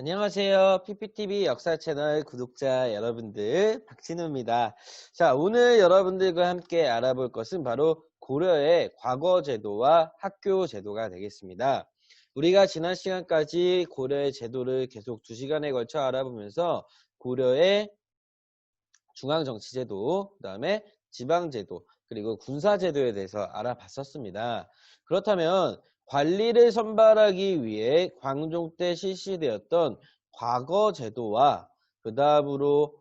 안녕하세요. PPTV 역사 채널 구독자 여러분들, 박진우입니다. 자, 오늘 여러분들과 함께 알아볼 것은 바로 고려의 과거 제도와 학교 제도가 되겠습니다. 우리가 지난 시간까지 고려의 제도를 계속 두시간에 걸쳐 알아보면서 고려의 중앙정치제도, 그 다음에 지방제도, 그리고 군사제도에 대해서 알아봤었습니다. 그렇다면 관리를 선발하기 위해 광종 때 실시되었던 과거 제도와 그 다음으로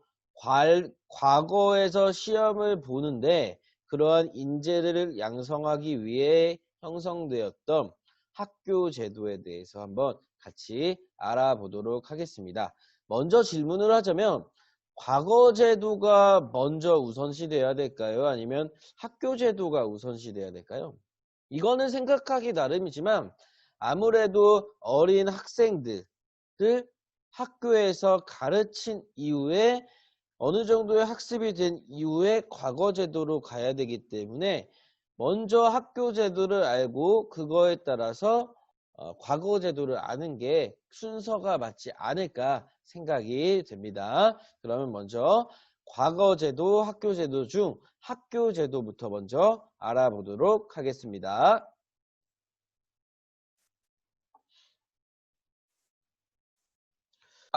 과거에서 시험을 보는데 그러한 인재를 양성하기 위해 형성되었던 학교 제도에 대해서 한번 같이 알아보도록 하겠습니다. 먼저 질문을 하자면 과거 제도가 먼저 우선시 돼야 될까요? 아니면 학교 제도가 우선시 돼야 될까요? 이거는 생각하기 나름이지만 아무래도 어린 학생들을 학교에서 가르친 이후에 어느 정도의 학습이 된 이후에 과거 제도로 가야 되기 때문에 먼저 학교 제도를 알고 그거에 따라서 어, 과거 제도를 아는 게 순서가 맞지 않을까 생각이 됩니다. 그러면 먼저 과거 제도, 학교 제도 중 학교 제도부터 먼저 알아보도록 하겠습니다.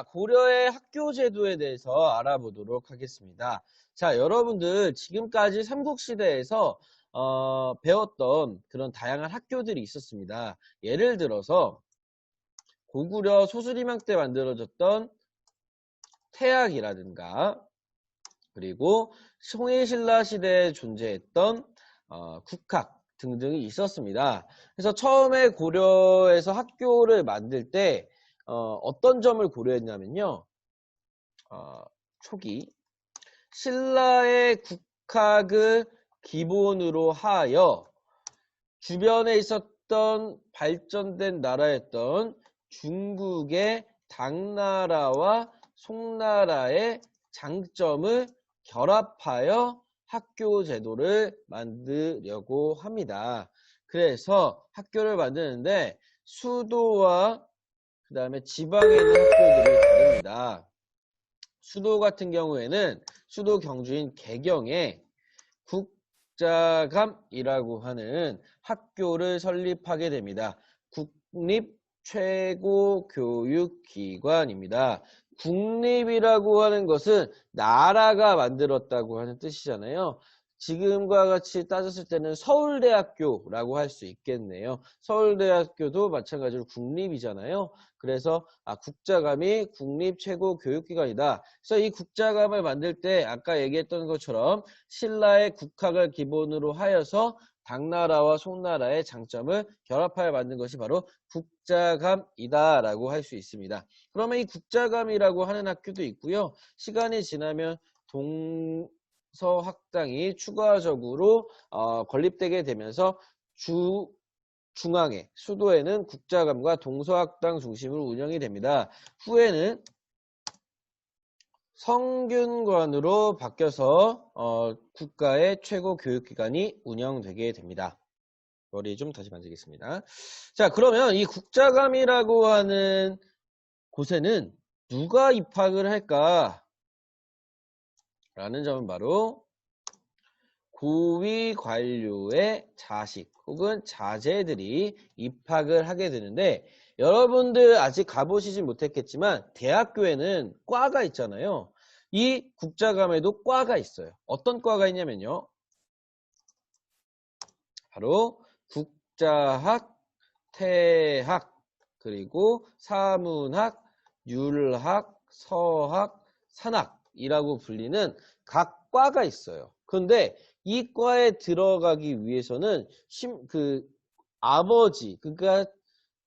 고려의 학교 제도에 대해서 알아보도록 하겠습니다. 자, 여러분들 지금까지 삼국시대에서 어, 배웠던 그런 다양한 학교들이 있었습니다. 예를 들어서 고구려 소수리망 때 만들어졌던 태학이라든가 그리고 송해신라 시대에 존재했던 어, 국학 등등이 있었습니다. 그래서 처음에 고려에서 학교를 만들 때 어, 떤 점을 고려했냐면요. 어, 초기 신라의 국학을 기본으로 하여 주변에 있었던 발전된 나라였던 중국의 당나라와 송나라의 장점을 결합하여 학교 제도를 만들려고 합니다. 그래서 학교를 만드는데 수도와 그 다음에 지방에 있는 학교들이 다릅니다. 수도 같은 경우에는 수도 경주인 개경에 국자감이라고 하는 학교를 설립하게 됩니다. 국립 최고 교육기관입니다. 국립이라고 하는 것은 나라가 만들었다고 하는 뜻이잖아요. 지금과 같이 따졌을 때는 서울대학교라고 할 수 있겠네요. 서울대학교도 마찬가지로 국립이잖아요. 그래서 아, 국자감이 국립 최고 교육기관이다. 그래서 이 국자감을 만들 때 아까 얘기했던 것처럼 신라의 국학을 기본으로 하여서 당나라와 송나라의 장점을 결합하여 만든 것이 바로 국자감이다라고 할 수 있습니다. 그러면 이 국자감이라고 하는 학교도 있고요. 시간이 지나면 동 서 학당이 추가적으로 어, 건립되게 되면서 주 중앙에 수도에는 국자감과 동서학당 중심으로 운영이 됩니다. 후에는 성균관으로 바뀌어서 어, 국가의 최고 교육기관이 운영되게 됩니다. 머리 좀 다시 만지겠습니다. 자 그러면 이 국자감이라고 하는 곳에는 누가 입학을 할까? 라는 점은 바로 고위 관료의 자식 혹은 자제들이 입학을 하게 되는데 여러분들 아직 가보시지 못했겠지만 대학교에는 과가 있잖아요. 이 국자감에도 과가 있어요. 어떤 과가 있냐면요. 바로 국자학, 태학, 그리고 사문학, 율학, 서학, 산학 이라고 불리는 각 과가 있어요. 그런데 이 과에 들어가기 위해서는 심, 그 아버지, 그러니까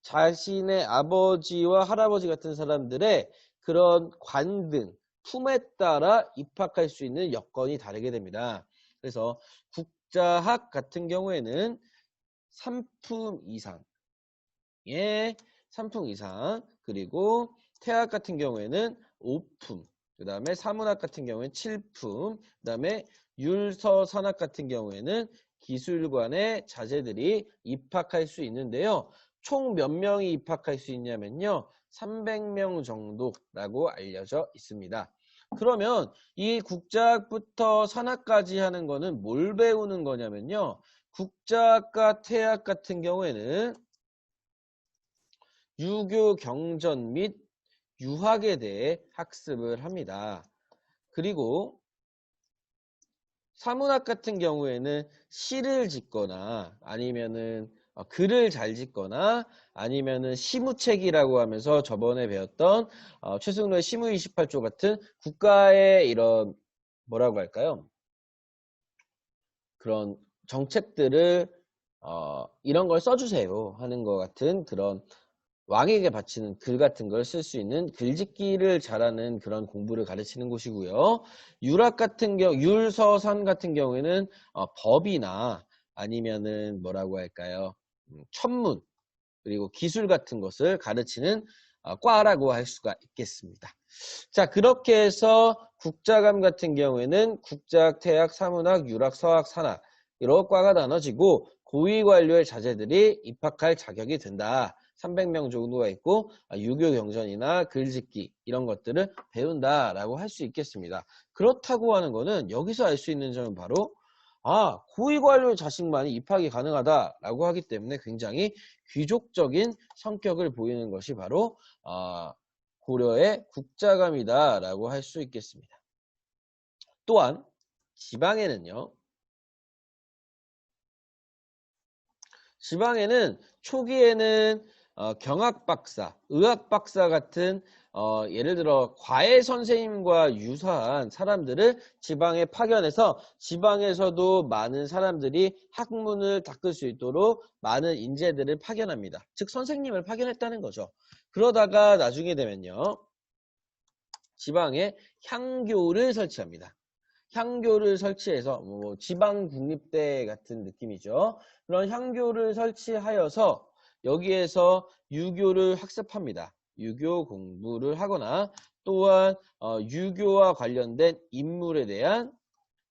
자신의 아버지와 할아버지 같은 사람들의 그런 관등, 품에 따라 입학할 수 있는 여건이 다르게 됩니다. 그래서 국자학 같은 경우에는 3품 이상, 예, 3품 이상, 그리고 태학 같은 경우에는 5품, 그 다음에 사문학 같은 경우에는 7품, 그 다음에 율서산학 같은 경우에는 기술관의 자제들이 입학할 수 있는데요. 총 몇 명이 입학할 수 있냐면요. 300명 정도라고 알려져 있습니다. 그러면 이 국자학부터 산학까지 하는 거는 뭘 배우는 거냐면요. 국자학과 태학 같은 경우에는 유교 경전 및 유학에 대해 학습을 합니다. 그리고 사문학 같은 경우에는 시를 짓거나 아니면은 어, 글을 잘 짓거나 아니면은 시무책이라고 하면서 저번에 배웠던 어, 최승로의 시무 28조 같은 국가의 이런 뭐라고 할까요? 그런 정책들을 어, 이런 걸 써주세요 하는 것 같은 그런 왕에게 바치는 글 같은 걸 쓸 수 있는 글짓기를 잘하는 그런 공부를 가르치는 곳이고요. 유락 같은 경우, 율서산 같은 경우에는 어, 법이나 아니면은 뭐라고 할까요? 음, 천문 그리고 기술 같은 것을 가르치는 어, 과라고 할 수가 있겠습니다. 자 그렇게 해서 국자감 같은 경우에는 국작, 태학, 사문학, 유락, 서학, 산학 이런 과가 나눠지고 고위 관료의 자제들이 입학할 자격이 된다. 300명 정도가 있고 아, 유교 경전이나 글짓기 이런 것들을 배운다라고 할 수 있겠습니다. 그렇다고 하는 것은 여기서 알 수 있는 점은 바로 아 고위관료 자식만이 입학이 가능하다라고 하기 때문에 굉장히 귀족적인 성격을 보이는 것이 바로 아, 고려의 국자감이다라고 할 수 있겠습니다. 또한 지방에는요. 지방에는 초기에는 어, 경학 박사, 의학 박사 같은 어, 예를 들어 과외 선생님과 유사한 사람들을 지방에 파견해서 지방에서도 많은 사람들이 학문을 닦을 수 있도록 많은 인재들을 파견합니다. 즉 선생님을 파견했다는 거죠. 그러다가 나중에 되면요. 지방에 향교를 설치합니다. 향교를 설치해서 뭐 지방 국립대 같은 느낌이죠. 그런 향교를 설치하여서 여기에서 유교를 학습합니다. 유교 공부를 하거나 또한 어, 유교와 관련된 인물에 대한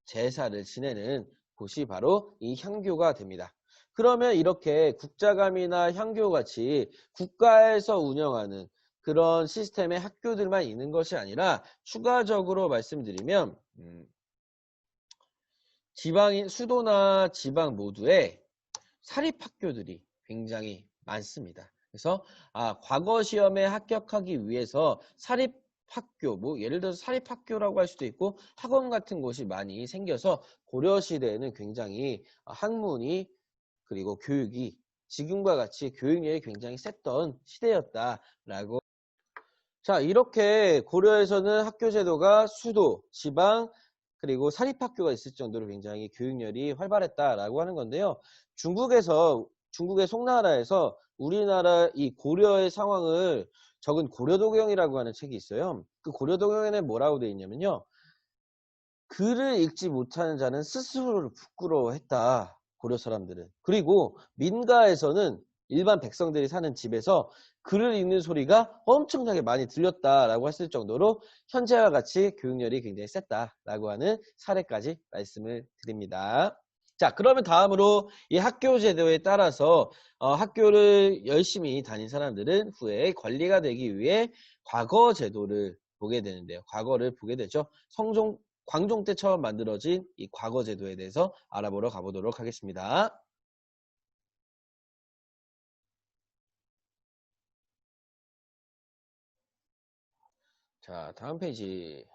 제사를 지내는 곳이 바로 이 향교가 됩니다. 그러면 이렇게 국자감이나 향교같이 국가에서 운영하는 그런 시스템의 학교들만 있는 것이 아니라 추가적으로 말씀드리면 음, 지방인 수도나 지방 모두에 사립학교들이 굉장히 많습니다. 그래서 아, 과거 시험에 합격하기 위해서 사립 학교, 뭐 예를 들어서 사립학교라고 할 수도 있고 학원 같은 곳이 많이 생겨서 고려 시대에는 굉장히 학문이 그리고 교육이 지금과 같이 교육열이 굉장히 셌던 시대였다라고 자 이렇게 고려에서는 학교 제도가 수도, 지방 그리고 사립학교가 있을 정도로 굉장히 교육열이 활발했다라고 하는 건데요. 중국에서 중국의 송나라에서 우리나라 이 고려의 상황을 적은 고려도경이라고 하는 책이 있어요. 그 고려도경에는 뭐라고 되어 있냐면요. 글을 읽지 못하는 자는 스스로를 부끄러워했다. 고려 사람들은. 그리고 민가에서는 일반 백성들이 사는 집에서 글을 읽는 소리가 엄청나게 많이 들렸다라고 했을 정도로 현재와 같이 교육열이 굉장히 셌다라고 하는 사례까지 말씀을 드립니다. 자, 그러면 다음으로 이 학교 제도에 따라서 어, 학교를 열심히 다닌 사람들은 후에 관리가 되기 위해 과거 제도를 보게 되는데요. 과거를 보게 되죠. 성종, 광종 때 처음 만들어진 이 과거 제도에 대해서 알아보러 가보도록 하겠습니다. 자, 다음 페이지.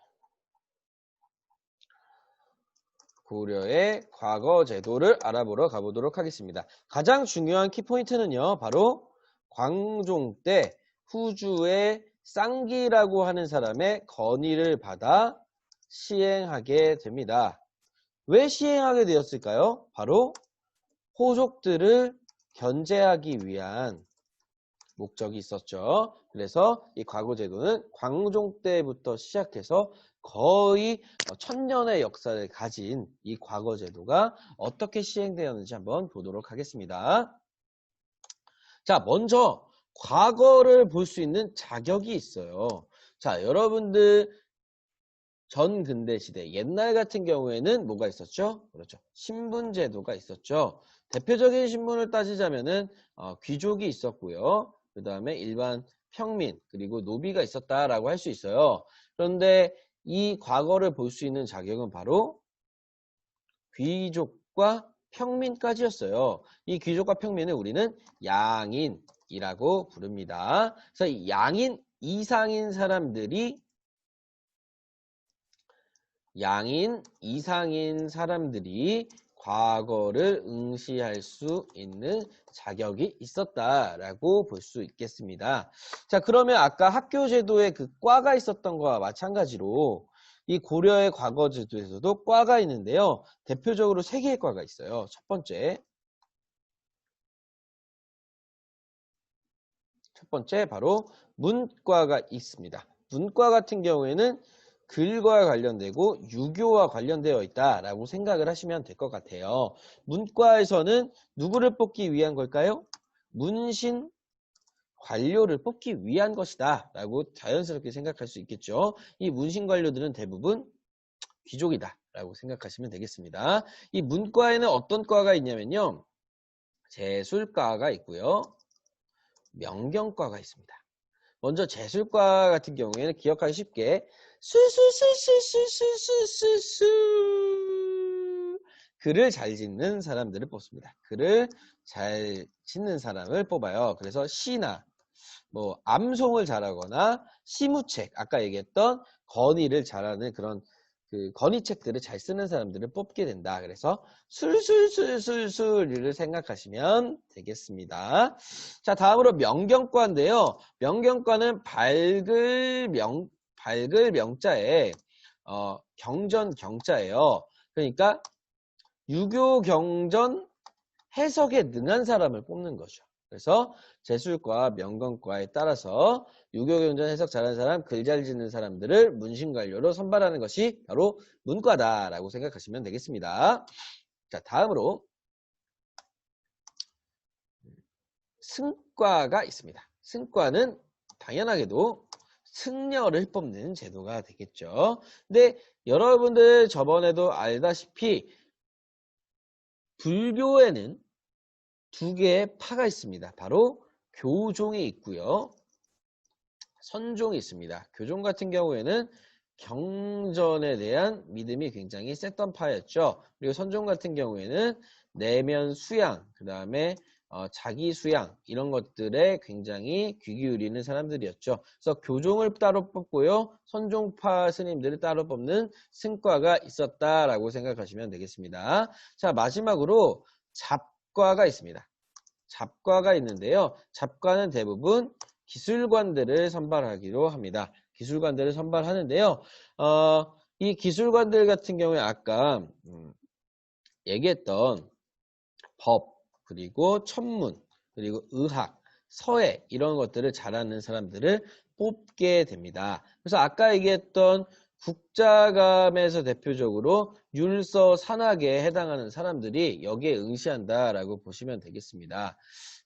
고려의 과거 제도를 알아보러 가보도록 하겠습니다. 가장 중요한 키포인트는요. 바로 광종 때 후주의 쌍기라고 하는 사람의 건의를 받아 시행하게 됩니다. 왜 시행하게 되었을까요? 바로 호족들을 견제하기 위한 목적이 있었죠. 그래서 이 과거 제도는 광종 때부터 시작해서 거의 천년의 역사를 가진 이 과거 제도가 어떻게 시행되었는지 한번 보도록 하겠습니다. 자, 먼저 과거를 볼 수 있는 자격이 있어요. 자, 여러분들 전 근대 시대 옛날 같은 경우에는 뭐가 있었죠? 그렇죠. 신분 제도가 있었죠. 대표적인 신분을 따지자면은 어, 귀족이 있었고요. 그 다음에 일반 평민, 그리고 노비가 있었다라고 할 수 있어요. 그런데 이 과거를 볼 수 있는 자격은 바로 귀족과 평민까지였어요. 이 귀족과 평민을 우리는 양인이라고 부릅니다. 그래서 이 양인 이상인 사람들이 양인 이상인 사람들이 과거를 응시할 수 있는 자격이 있었다라고 볼 수 있겠습니다. 자, 그러면 아까 학교 제도에 그 과가 있었던 거와 마찬가지로 이 고려의 과거 제도에서도 과가 있는데요. 대표적으로 세 개의 과가 있어요. 첫 번째. 첫 번째 바로 문과가 있습니다. 문과 같은 경우에는 글과 관련되고 유교와 관련되어 있다라고 생각을 하시면 될 것 같아요. 문과에서는 누구를 뽑기 위한 걸까요? 문신 관료를 뽑기 위한 것이다 라고 자연스럽게 생각할 수 있겠죠. 이 문신 관료들은 대부분 귀족이다 라고 생각하시면 되겠습니다. 이 문과에는 어떤 과가 있냐면요. 재술과가 있고요. 명경과가 있습니다. 먼저 재술과 같은 경우에는 기억하기 쉽게 수수수수수수수수수 글을 잘 짓는 사람들을 뽑습니다. 글을 잘 짓는 사람을 뽑아요. 그래서 시나 뭐 암송을 잘하거나 시무책 아까 얘기했던 건의를 잘하는 그런 그 건의책들을 잘 쓰는 사람들을 뽑게 된다. 그래서 술술술술술을 생각하시면 되겠습니다. 자, 다음으로 명경과인데요. 명경과는 밝을 명 밝을 명자에 어, 경전 경자예요. 그러니까 유교 경전 해석에 능한 사람을 뽑는 거죠. 그래서 재술과 명건과에 따라서 유교 경전 해석 잘하는 사람, 글 잘 짓는 사람들을 문신관료로 선발하는 것이 바로 문과다라고 생각하시면 되겠습니다. 자, 다음으로 승과가 있습니다. 승과는 당연하게도 승려를 뽑는 제도가 되겠죠. 근데 여러분들 저번에도 알다시피 불교에는 두 개의 파가 있습니다. 바로 교종이 있고요. 선종이 있습니다. 교종 같은 경우에는 경전에 대한 믿음이 굉장히 셌던 파였죠. 그리고 선종 같은 경우에는 내면 수양, 그 다음에 어, 자기 수양 이런 것들에 굉장히 귀 기울이는 사람들이었죠. 그래서 교종을 따로 뽑고요. 선종파 스님들을 따로 뽑는 승과가 있었다라고 생각하시면 되겠습니다. 자 마지막으로 잡과가 있습니다. 잡과가 있는데요. 잡과는 대부분 기술관들을 선발하기로 합니다. 기술관들을 선발하는데요. 어, 이 기술관들 같은 경우에 아까 음, 얘기했던 법 그리고 천문 그리고 의학 서예 이런 것들을 잘하는 사람들을 뽑게 됩니다. 그래서 아까 얘기했던 국자감에서 대표적으로 율서 산학에 해당하는 사람들이 여기에 응시한다라고 보시면 되겠습니다.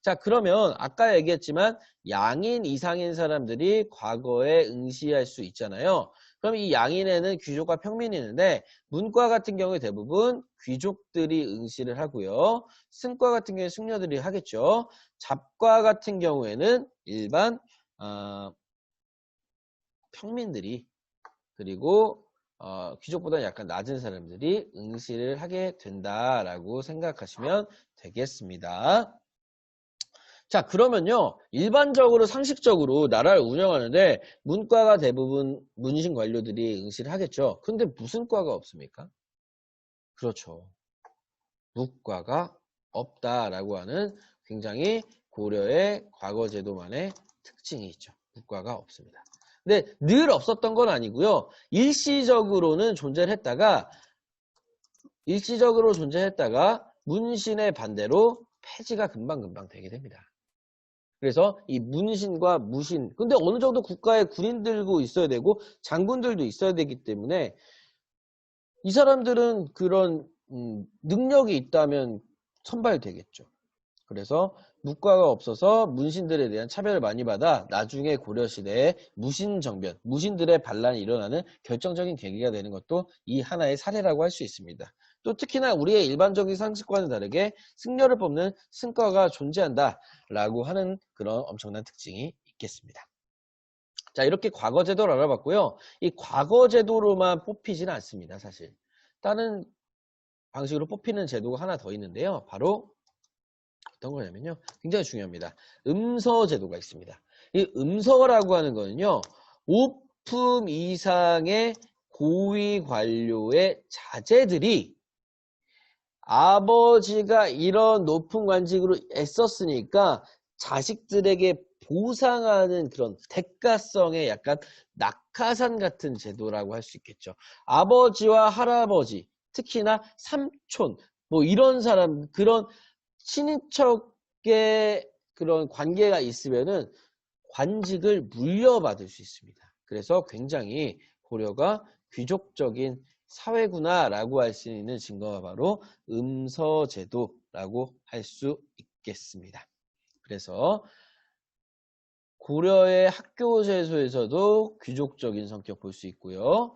자 그러면 아까 얘기했지만 양인 이상인 사람들이 과거에 응시할 수 있잖아요. 그럼 이 양인에는 귀족과 평민이 있는데 문과 같은 경우에 대부분 귀족들이 응시를 하고요. 승과 같은 경우에 승려들이 하겠죠. 잡과 같은 경우에는 일반 어, 평민들이 그리고 어, 귀족보다 약간 낮은 사람들이 응시를 하게 된다라고 생각하시면 되겠습니다. 자 그러면요 일반적으로 상식적으로 나라를 운영하는데 문과가 대부분 문신 관료들이 응시를 하겠죠. 근데 무슨 과가 없습니까? 그렇죠. 무과가 없다라고 하는 굉장히 고려의 과거 제도만의 특징이 있죠. 무과가 없습니다. 근데 늘 없었던 건 아니고요. 일시적으로는 존재를 했다가 일시적으로 존재했다가 문신의 반대로 폐지가 금방금방 되게 됩니다. 그래서 이 문신과 무신 근데 어느 정도 국가에 군인들도 있어야 되고 장군들도 있어야 되기 때문에 이 사람들은 그런 음, 능력이 있다면 선발되겠죠. 그래서 무과가 없어서 문신들에 대한 차별을 많이 받아 나중에 고려시대에 무신정변, 무신들의 반란이 일어나는 결정적인 계기가 되는 것도 이 하나의 사례라고 할 수 있습니다. 또 특히나 우리의 일반적인 상식과는 다르게 승려를 뽑는 승과가 존재한다 라고 하는 그런 엄청난 특징이 있겠습니다. 자, 이렇게 과거 제도를 알아봤고요. 이 과거 제도로만 뽑히지는 않습니다, 사실. 다른 방식으로 뽑히는 제도가 하나 더 있는데요. 바로 어떤 거냐면요. 굉장히 중요합니다. 음서 제도가 있습니다. 이 음서라고 하는 거는요. 5품 이상의 고위 관료의 자제들이 아버지가 이런 높은 관직으로 애썼으니까 자식들에게 보상하는 그런 대가성의 약간 낙하산 같은 제도라고 할 수 있겠죠. 아버지와 할아버지, 특히나 삼촌, 뭐 이런 사람, 그런 친인척의 그런 관계가 있으면은 관직을 물려받을 수 있습니다. 그래서 굉장히 고려가 귀족적인 사회구나라고 할 수 있는 증거가 바로 음서제도라고 할 수 있겠습니다. 그래서 고려의 학교 제도에서도 귀족적인 성격 볼 수 있고요.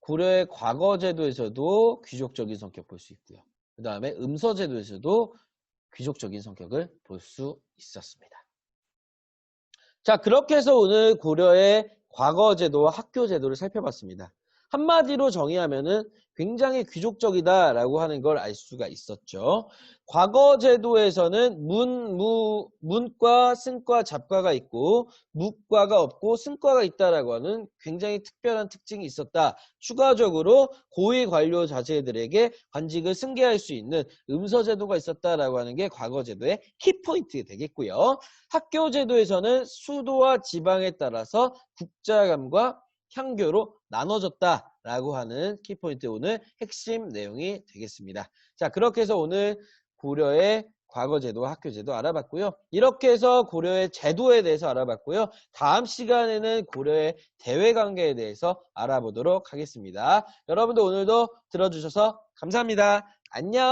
고려의 과거 제도에서도 귀족적인 성격 볼 수 있고요. 그 다음에 음서 제도에서도 귀족적인 성격을 볼 수 있었습니다. 자, 그렇게 해서 오늘 고려의 과거 제도와 학교 제도를 살펴봤습니다. 한마디로 정의하면은 굉장히 귀족적이다라고 하는 걸 알 수가 있었죠. 과거 제도에서는 문, 무, 문과, 승과, 잡과가 있고 무과가 없고 승과가 있다라고 하는 굉장히 특별한 특징이 있었다. 추가적으로 고위 관료 자제들에게 관직을 승계할 수 있는 음서 제도가 있었다라고 하는 게 과거 제도의 키포인트가 되겠고요. 학교 제도에서는 수도와 지방에 따라서 국자감과 향교로 나눠졌다라고 하는 키포인트 오늘 핵심 내용이 되겠습니다. 자, 그렇게 해서 오늘 고려의 과거제도, 학교제도 알아봤고요. 이렇게 해서 고려의 제도에 대해서 알아봤고요. 다음 시간에는 고려의 대외관계에 대해서 알아보도록 하겠습니다. 여러분들 오늘도 들어주셔서 감사합니다. 안녕!